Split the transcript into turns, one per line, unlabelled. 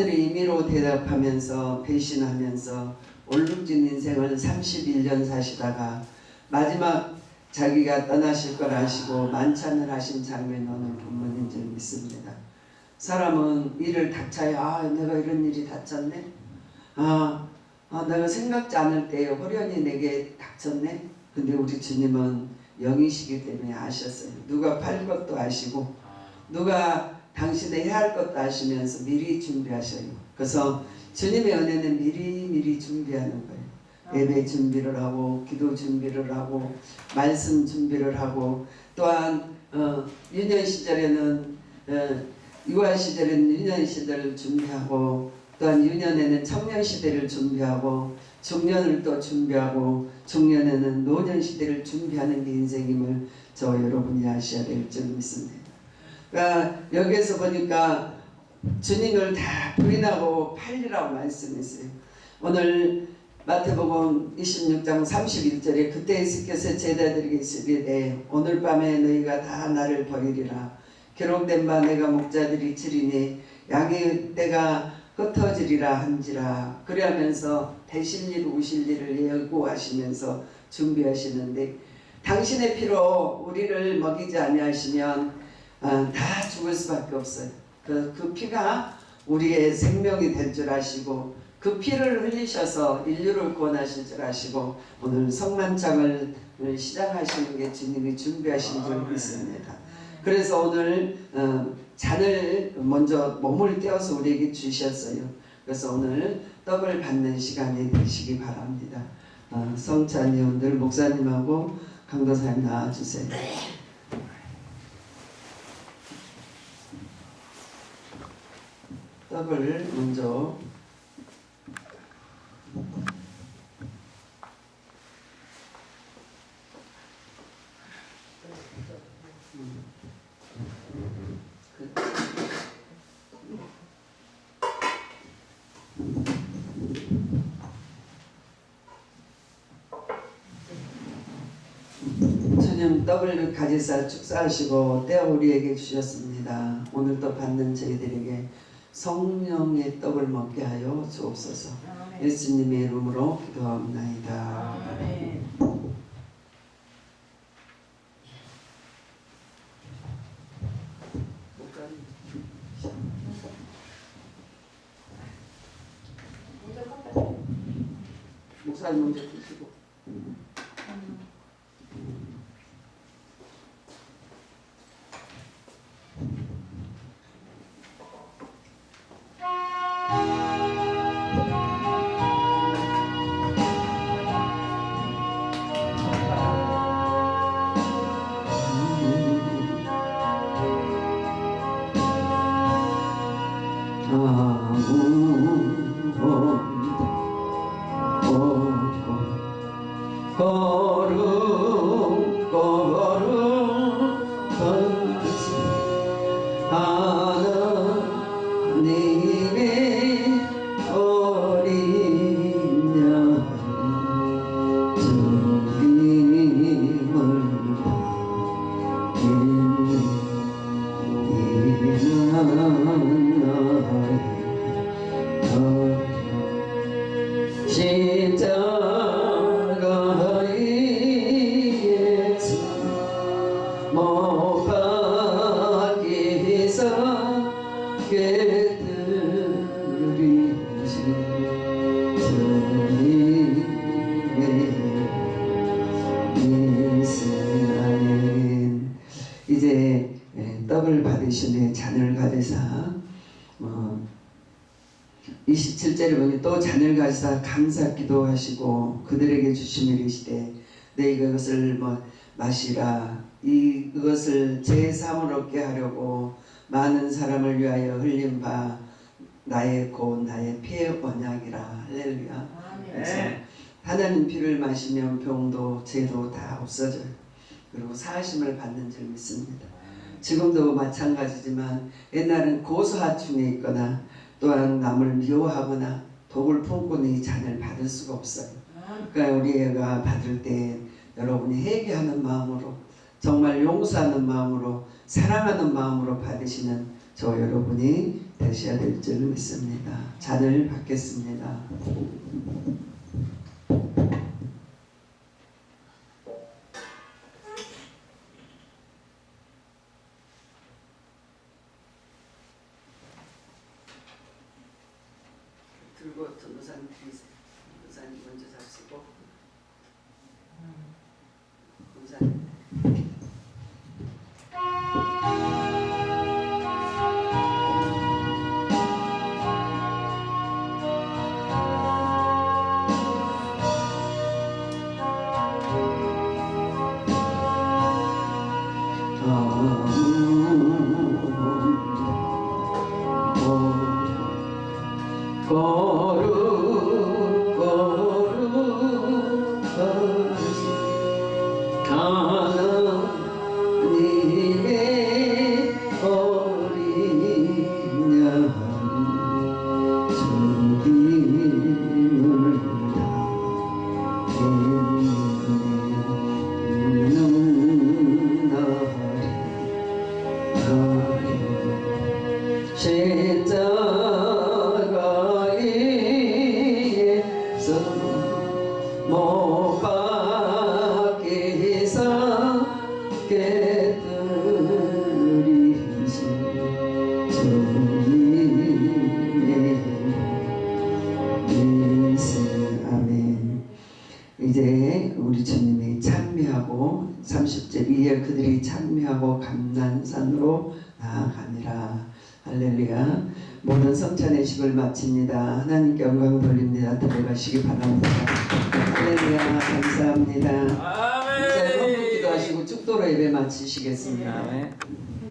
사람들이 임의로 대답하면서 배신하면서 올룩진 인생을 31년 사시다가 마지막 자기가 떠나실 걸 아시고 만찬을 하신 장면이 오늘 본문인 줄 믿습니다. 사람은 일을 닥쳐야 아 내가 이런 일이 닥쳤네. 아, 아 내가 생각지 않을 때 호련히 내게 닥쳤네. 근데 우리 주님은 영이시기 때문에 아셨어요. 누가 팔 것도 아시고 누가 당신의 해야 할 것도 아시면서 미리 준비하셔요. 그래서 주님의 은혜는 미리 미리 준비하는 거예요. 예배 준비를 하고 기도 준비를 하고 말씀 준비를 하고 또한 어, 유년 시절에는 어, 유아 시절에는 유년 시대를 준비하고 또한 유년에는 청년 시대를 준비하고 중년을 또 준비하고 중년에는 노년 시대를 준비하는 게 인생임을 저 여러분이 아셔야 될 줄 믿습니다. 그러니까 여기에서 보니까 주님을 다 부인하고 팔리라고 말씀했어요. 오늘 마태복음 26장 31절에 그때 스켜서 제자들에게 이르되 오늘 밤에 너희가 다 나를 버리리라 기록된 바 내가 목자들이 치리니 양의 때가 흩어지리라 한지라 그러면서 대실 일 우실 일을 예고하시면서 준비하시는데 당신의 피로 우리를 먹이지 아니하시면 어, 다 죽을 수밖에 없어요. 그, 그 피가 우리의 생명이 될 줄 아시고 그 피를 흘리셔서 인류를 구원하실 줄 아시고 오늘 성만찬을 시작하시는 게 주님이 준비하신 줄 믿습니다. 그래서 오늘 어, 잔을 먼저 몸을 떼어서 우리에게 주셨어요. 그래서 오늘 떡을 받는 시간이 되시기 바랍니다. 어, 성찬이 늘 목사님하고 강도사님 나와주세요. 떡을 먼저 주님 떡을 가지사 축사하시고 떼어 우리에게 주셨습니다. 오늘 또 받는 저희들에게 성령의 떡을 먹게 하여 주옵소서. 예수님의 이름으로 기도합나이다. 목사님 먼저 드시고. 걸 못 박히사 깨뜨리신 주님의 이스라엘 이제 예, 떡을 받으시네. 잔을 가져사. 어, 27절에 보니 또 잔을 가져사 감사 기도하시고 그들에게 주시며 이르시되 너희가 이것을 뭐 마시라 이 이것을 제 삶을 얻게 하려고 많은 사람을 위하여 흘린 바 나의 곧 나의 피의 언약이라 할렐루야 그래서 하나님 피를 마시면 병도 죄도 다 없어져요. 그리고 사하심을 받는 줄 믿습니다. 지금도 마찬가지지만 옛날은 고소하중에 있거나 또한 남을 미워하거나 독을 품고는 이 잔을 받을 수가 없어요. 그러니까 우리가 받을 때 여러분이 회개하는 마음으로 정말 용서하는 마음으로 사랑하는 마음으로 받으시는 저 여러분이 되셔야 될 줄 믿습니다. 잔을 받겠습니다. 들고 전도사님. 전도사님 먼저 잡수고 하나님의 어린 양 주님을 다기는 날이 십자가에 서 못 할렐루야. 모든 성찬 의 식을 마칩니다. 하나님께 영광 돌립니다. 들어가시기 바랍니다. 할렐루야. 감사합니다. 이제 한번 기도하시고 축도로 예배 마치시겠습니다.
아멘.